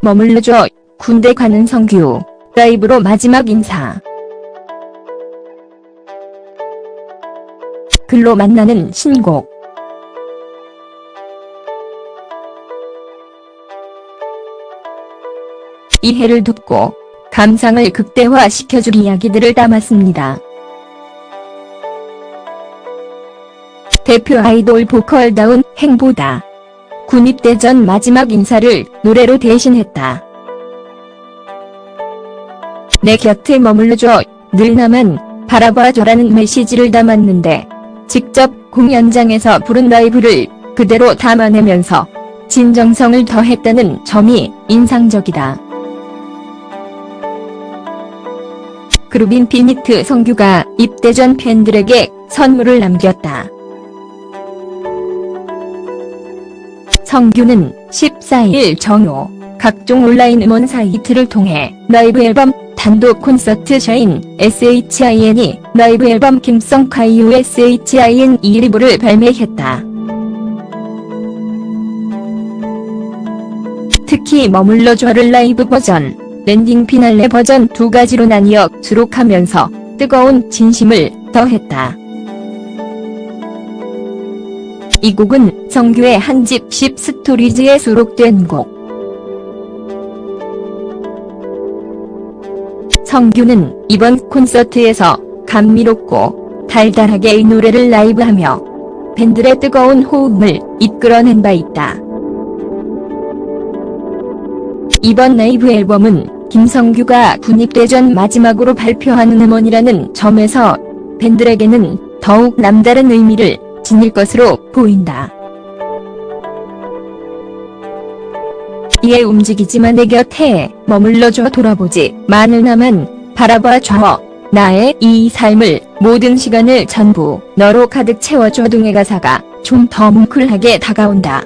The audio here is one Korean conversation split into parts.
머물러줘. 군대 가는 성규. 라이브로 마지막 인사. 글로 만나는 신곡. 이해를 돕고 감상을 극대화시켜줄 이야기들을 담았습니다. 대표 아이돌 보컬다운 행보다 군입대 전 마지막 인사를 노래로 대신했다. 내 곁에 머물러줘 늘 나만 바라봐줘라는 메시지를 담았는데 직접 공연장에서 부른 라이브를 그대로 담아내면서 진정성을 더했다는 점이 인상적이다. 그룹 인피니트 성규가 입대 전 팬들에게 선물을 남겼다. 성규는 14일 정오 각종 온라인 음원 사이트를 통해 라이브 앨범 단독 콘서트 셔인 SHIN이 라이브 앨범 김성 카이유 SHIN 2리브를 발매했다. 특히 머물러줘를 라이브 버전, 랜딩 피날레 버전 두 가지로 나뉘어 수록하면서 뜨거운 진심을 더했다. 이 곡은 성규의 한 집 10 스토리즈에 수록된 곡. 성규는 이번 콘서트에서 감미롭고 달달하게 이 노래를 라이브하며 팬들의 뜨거운 호응을 이끌어낸 바 있다. 이번 라이브 앨범은 김성규가 군입대 전 마지막으로 발표하는 음원이라는 점에서 팬들에게는 더욱 남다른 의미를 지닐 것으로 보인다. 이에 움직이지만 내 곁에 머물러줘 돌아보지 마늘 나만 바라봐줘 나의 이 삶을 모든 시간을 전부 너로 가득 채워줘 등의 가사가 좀 더 뭉클하게 다가온다.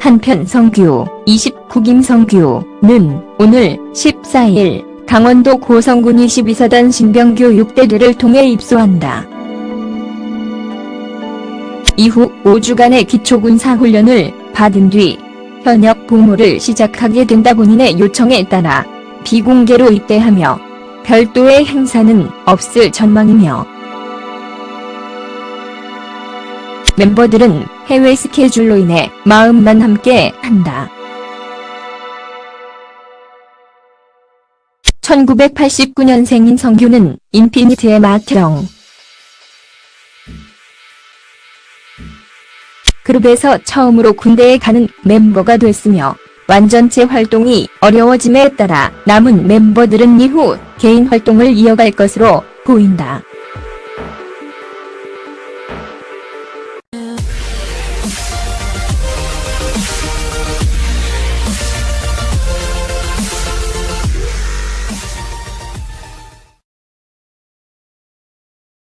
한편 성규 29 김 성규는 오늘 14일 강원도 고성군 22사단 신병교 6대대를 통해 입소한다. 이후 5주간의 기초군사 훈련을 받은 뒤 현역 복무를 시작하게 된다 본인의 요청에 따라 비공개로 입대하며 별도의 행사는 없을 전망이며 멤버들은 해외 스케줄로 인해 마음만 함께 한다. 1989년생인 성규는 인피니트의 마트형 그룹에서 처음으로 군대에 가는 멤버가 됐으며 완전체 활동이 어려워짐에 따라 남은 멤버들은 이후 개인 활동을 이어갈 것으로 보인다.